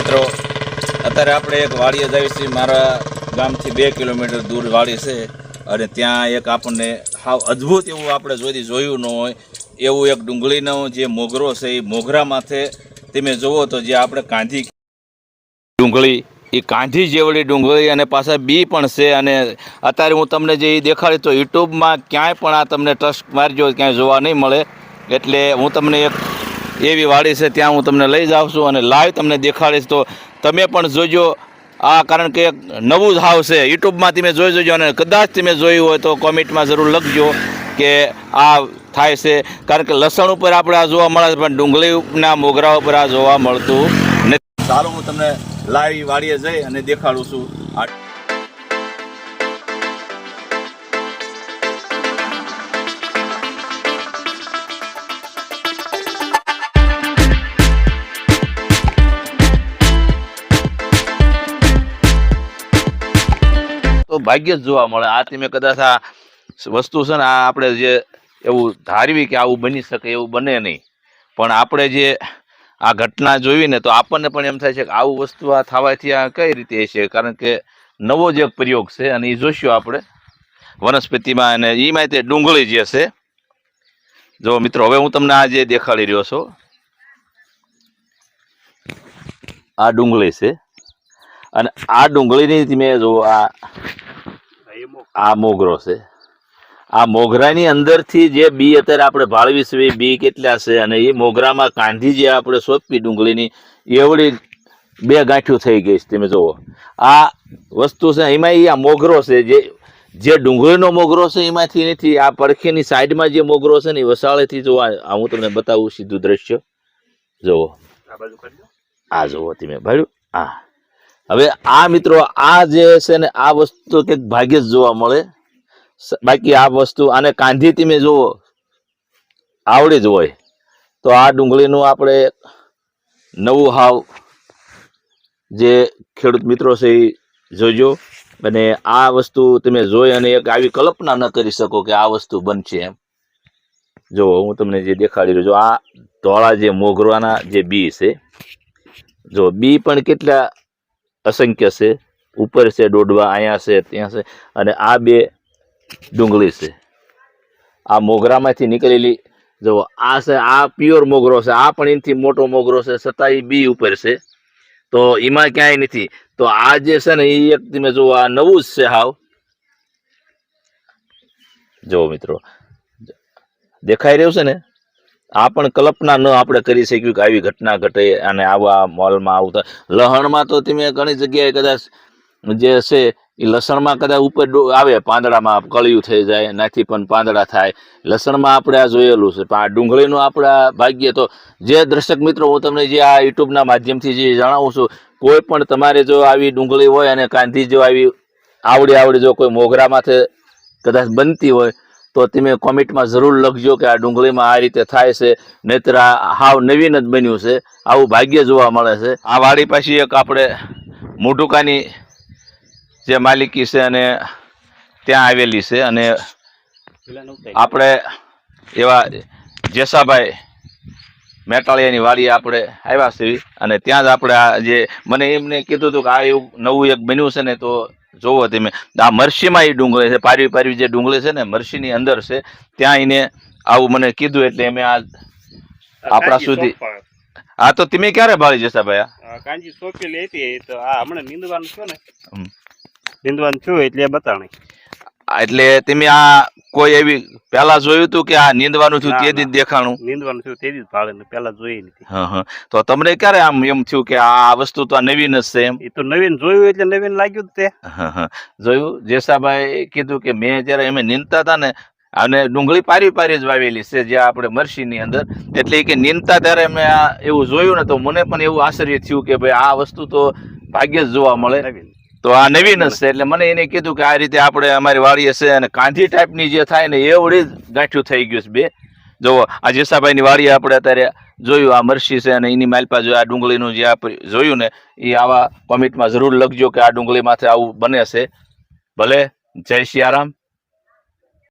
મિત્રો, અત્યારે આપણે એક વાડીએ જઈએ છીએ. મારા ગામથી બે કિલોમીટર દૂર વાડી છે અને ત્યાં એક આપણને હાવ અદ્ભુત એવું આપણે જોઈ જોયું ન હોય, એવું એક ડુંગળીનો જે મોગરો છે એ મોગરા માથે તમે જુઓ તો જે આપણે કાંધી ડુંગળી, એ કાંધી જેવડી ડુંગળી અને પાછા બી પણ છે અને અત્યારે હું તમને જે દેખાડી તો યુટ્યુબમાં ક્યાંય પણ આ તમને ટ્રસ્ટ મારજો, ક્યાંય જોવા નહીં મળે. એટલે હું તમને એક એવી વાડી છે, ત્યાં હું તમને લઈ જાઉં છું અને લાઈવ તમને દેખાડીશ. તો તમે પણ જોજો. આ કારણ કે નવું જ હાવ છે. યુટ્યુબમાં તમે જોઈ જોજો અને કદાચ તમે જોયું હોય તો કોમેન્ટમાં જરૂર લખજો કે આ થાય છે. કારણ કે લસણ ઉપર આપણે આ જોવા મળે પણ ડુંગળીના મોગરા ઉપર આ જોવા મળતું નથી. સારું, હું તમને લાઈવ વાડીએ જઈ અને દેખાડું છું. આ તો ભાગ્ય જ જોવા મળે. આ તમે કદાચ આ વસ્તુ છે ને, આ આપણે જે એવું ધારવી કે આવું બની શકે, એવું બને નહીં. પણ આપણે જે આ ઘટના જોઈ ને, તો આપણને પણ એમ થાય છે કે આવું વસ્તુ આ થવાથી આ કઈ રીતે છે? કારણ કે નવો જ પ્રયોગ છે અને એ જોઈશું આપણે. વનસ્પતિમાં અને એમાં તે ડુંગળી જે છે. જો મિત્રો, હવે હું તમને આ જે દેખાડી રહ્યો છું. આ ડુંગળી છે. અને આ ડુંગળીની તમે જો આ આ મોગરો. છે. આ મોગરાની અંદરથી જે બી અત્યારે આપણે ભાળવી છે એ બી કેટલા છે અને એ મોગરામાં કાંધી જે આપણે સોંપી ડુંગળીની એવડી બે ગાંઠિયું થઈ ગઈ છે તમે જુઓ. આ વસ્તુ છે એમાં આ મોગરો છે જે જે ડુંગળીનો મોગરો છે એમાંથી નથી આ પડખેની સાઈડમાં જે મોગરો છે ને એ વસાળેથી જો આ હું તમને બતાવું સીધું દ્રશ્ય. જુઓ. આ જુઓ તમે ભાડ્યું આ હવે આ મિત્રો, આ જે છે ને, આ વસ્તુ કંઈક ભાગ્યે જ જોવા મળે. બાકી આ વસ્તુ, આને કાંધી તમે જુઓ, આવડી જ હોય. તો આ ડુંગળીનું આપણે નવું હાવ જે ખેડૂત મિત્રો છે એ જોજો. અને આ વસ્તુ તમે જોઈ અને એક આવી કલ્પના ન કરી શકો કે આ વસ્તુ બનશે એમ. જો, હું તમને જે દેખાડી રહ્યો છું, આ ધોળા જે મોગરવાના જે બી છે, જો, બી પણ કેટલા અસંખ્ય છે. ઉપર છે, દોડવા, અહીંયા છે, ત્યાં છે. અને આ બે ડુંગળી છે. આ મોગરામાંથી નીકળેલી, જુઓ, આ છે, આ પ્યોર મોગરો છે. આ પણ એનાથી મોટો મોગરો છે છતાં એ બી ઉપર છે. તો એમાં ક્યાંય નથી. તો આ જે છે ને, એ એક તમે જુઓ, આ નવું જ છે હાવ. જુઓ મિત્રો, દેખાઈ રહ્યું છે ને? આ પણ કલ્પના ન આપણે કરી શક્યું કે આવી ઘટના ઘટે અને આવા મોલમાં આવું થાય. લહણમાં તો તમે ઘણી જગ્યાએ કદાચ જે છે, એ લસણમાં કદાચ ઉપર આવે, પાંદડામાં કળિયું થઈ જાય નાથી પણ પાંદડા થાય. લસણમાં આપણે આ જોયેલું છે. પણ આ ડુંગળીનું આપણા ભાગ્ય તો જે દર્શક મિત્રો, હું તમને જે આ યુટ્યુબના માધ્યમથી જે જણાવું છું, કોઈ પણ તમારે જો આવી ડુંગળી હોય અને કાંધી જો આવી આવડી આવડી જો કોઈ મોગરામાંથી કદાચ બનતી હોય તો તમે કોમેન્ટમાં જરૂર લખજો કે આ ડુંગળીમાં આ રીતે થાય છે, નહીતર આ હાવ નવીન જ બન્યું છે, આવું ભાગ્ય જોવા મળે છે. આ વાડી પાછી એક આપણે મોટુકાની જે માલિકી છે અને ત્યાં આવેલી છે અને આપણે એવા જેસાભાઈ મેટાળિયાની વાડી આપણે આવ્યા છીએ અને ત્યાં જ આપણે આ જે, મને એમને કીધું હતું કે આ એવું નવું એક બન્યું છે ને તો જોવો તમે. આ મરસીમાં એ ડુંગળી છે પારવી પારવી જે ડુંગળી છે ને મરસીની અંદર છે ત્યાં એને આવું મને કીધું એટલે અમે આ આપણા સુધી આ તો તમે ક્યારે ભાળી જશા ભાઈ? કાંજી સોંપેલી લેતી તો આ હમણાં નીંદવાનું થયું ને. નીંદવાનું છું એટલે બતાણી. એટલે તમે આ કોઈ એવી પહેલા જોયું હતું કે આ નીંદવાનું થયું તે દી. દેખાણું? નીંદવાનું થયું તે જ ભાળે ને પેલા જોઈ નથી હા હા. તો તમને ક્યારે આમ એમ થયું કે આ વસ્તુ તો નવીન જ છે એમ? એ તો નવીન જોયું એટલે નવીન લાગ્યું તે. હા, હા. જોયું? જેસાભાઈ કીધું કે મેં જ્યારે અમે નીંદતા હતા ને અને ડુંગળી પારી પારી જ વાવેલી છે જે આપણે મરસીની અંદર એટલે કે નીંદતા ત્યારે મેં આ એવું જોયું ને તો મને પણ એવું આશ્ચર્ય થયું કે ભાઈ આ વસ્તુ તો ભાગ્યે જ જોવા મળે. તો આ નવીન હશે એટલે મને એને કીધું કે આ રીતે આપણે અમારી વાડીએ છે અને કાંધી ટાઈપની જે થાય ને એવડી ગાંઠ્યું થઈ ગયું છે બે. જુઓ, આ જેસાભાઈની વાડીએ આપણે અત્યારે જોયું, આ મરસી છે અને એની માલપા જો આ ડુંગળીનું જે આપણે જોયું ને એ આવા કોમિટમાં જરૂર લખજો કે આ ડુંગળીમાંથી આવું બને છે. ભલે, જય સિયારામ